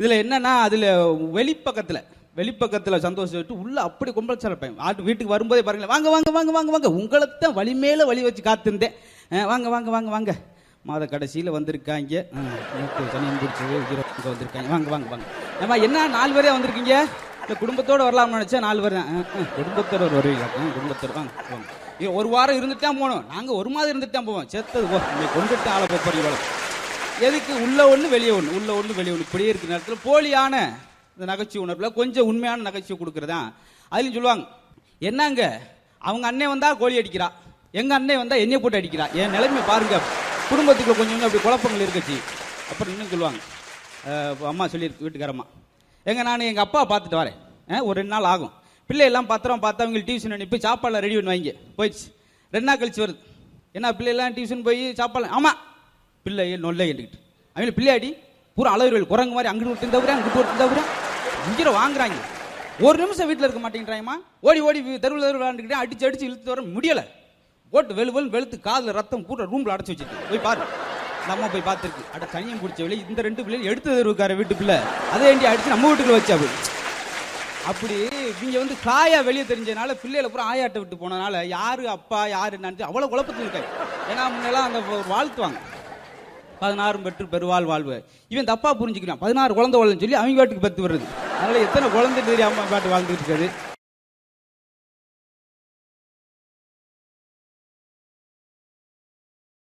இதுல என்னன்னா அதுல வெளிப்பக்கத்துல வெளிப்பக்கத்துல சந்தோஷம் விட்டு உள்ள அப்படி கும்பல் சிறப்பேன். ஆட்டு வீட்டுக்கு வரும்போதே பாருங்களேன். வாங்க வாங்க வாங்க வாங்க வாங்க. உங்களை தான் வழி வழி வச்சு காத்திருந்தேன். வாங்க வாங்க வாங்க வாங்க. மாத கடைசியில வந்திருக்காங்க. அஹ் நேத்து வந்திருக்காங்க. வாங்க வாங்க வாங்க. ஏமா என்ன நாலு பேரே வந்திருக்கீங்க? இந்த குடும்பத்தோட வரலாம்னு நினைச்சா நாலு பேர் குடும்பத்தோடு குடும்பத்தோட வருவீங்க குடும்பத்தோடு. வாங்க வாங்க. ஒரு வாரம் இருந்துட்டு தான் போகணும். நாங்கள் ஒரு மாதம் இருந்துட்டு தான் போவோம். செத்தது போ. நீங்க கொண்டுட்டு ஆளை போறீங்க எதுக்கு? உள்ள ஒன்று வெளியே ஒன்று உள்ள ஒன்று வெளியே ஒன்று இப்படியே இருக்கிற நேரத்தில் போலியான இந்த நகைச்சுவை உணர்வில் கொஞ்சம் உண்மையான நகைச்சுவை கொடுக்குறதா? அதுலயும் சொல்லுவாங்க என்னங்க? அவங்க அண்ணன் வந்தால் கோழி அடிக்கிறா. எங்கள் அண்ணன் வந்தால் எண்ணெய் போட்டு அடிக்கிறா. என் நிலைமை பாருங்க. குடும்பத்துக்குள்ள கொஞ்சம் கொஞ்சம் அப்படி குழப்பங்கள் இருக்குச்சு அப்புறம் இன்னும் சொல்லுவாங்க அம்மா சொல்லியிருக்கு வீட்டுக்காரம்மா. எங்க நான் எங்கள் அப்பா பார்த்துட்டு வரேன். ஒரு ரெண்டு நாள் ஆகும். பிள்ளை எல்லாம் பத்திரம் பார்த்து அவங்க டியூஷன் அனுப்பி சாப்பாடுலாம் ரெடி பண்ணி வாங்கி. போயிடுச்சு. ரெண்டு நாள் கழிச்சு வருது. ஏன்னா பிள்ளையெல்லாம் டியூஷன் போய் சாப்பாடு ஆமாம் பிள்ளைகள் நொல்லை என்றுக்கிட்டு அவங்க பிள்ளையாடி பூரா அளவுகள் குரங்கு மாதிரி அங்கிட்டு ஒருத்தன் தவிர அங்கிட்டு ஒருத்தன் தவிர வாங்குறாங்க. ஒரு நிமிஷம் வீட்டில் இருக்க மாட்டேங்கிறாங்கம்மா ஓடி ஓடி தெருவில் தெருவில் விளாண்டுக்கிட்டே அடிச்சு அடிச்சு இழுத்து வர முடியலை. போட்டு வெளு வெளு வெளுத்து காதில் ரத்தம் பூரா ரூமில் அடைச்சி வச்சுட்டு போய் பாரு. நம்ம அம்மா போய் பார்த்துருக்கு. அட தனியும் பிடிச்ச வழி இந்த ரெண்டு பிள்ளைகள் எடுத்து இருக்காரு வீட்டு பிள்ளை. அதே ஏண்டி அடிச்சு நம்ம வீட்டுக்குள்ள வச்சா அப்படி அப்படி இவங்க வந்து காயா வெளியே தெரிஞ்சதுனால பிள்ளைகளை பூரா ஆயாட்டை விட்டு போனதுனால யாரு அப்பா யாரு நான் அவ்வளோ குழப்பத்தில் இருக்காரு ஏன்னா முன்னெல்லாம் அந்த வாழ்த்துவாங்க பதினாறும் பெற்று பெருவாள் வாழ்வு. இவன் தப்பா புரிஞ்சுக்கிறான். பதினாறு குழந்தை வாழ்னு சொல்லி அவங்க வீட்டுக்கு பத்து வருது அதனால எத்தனை குழந்தை தெரியாம பாட்டு வாழ்ந்துட்டு இருக்காரு.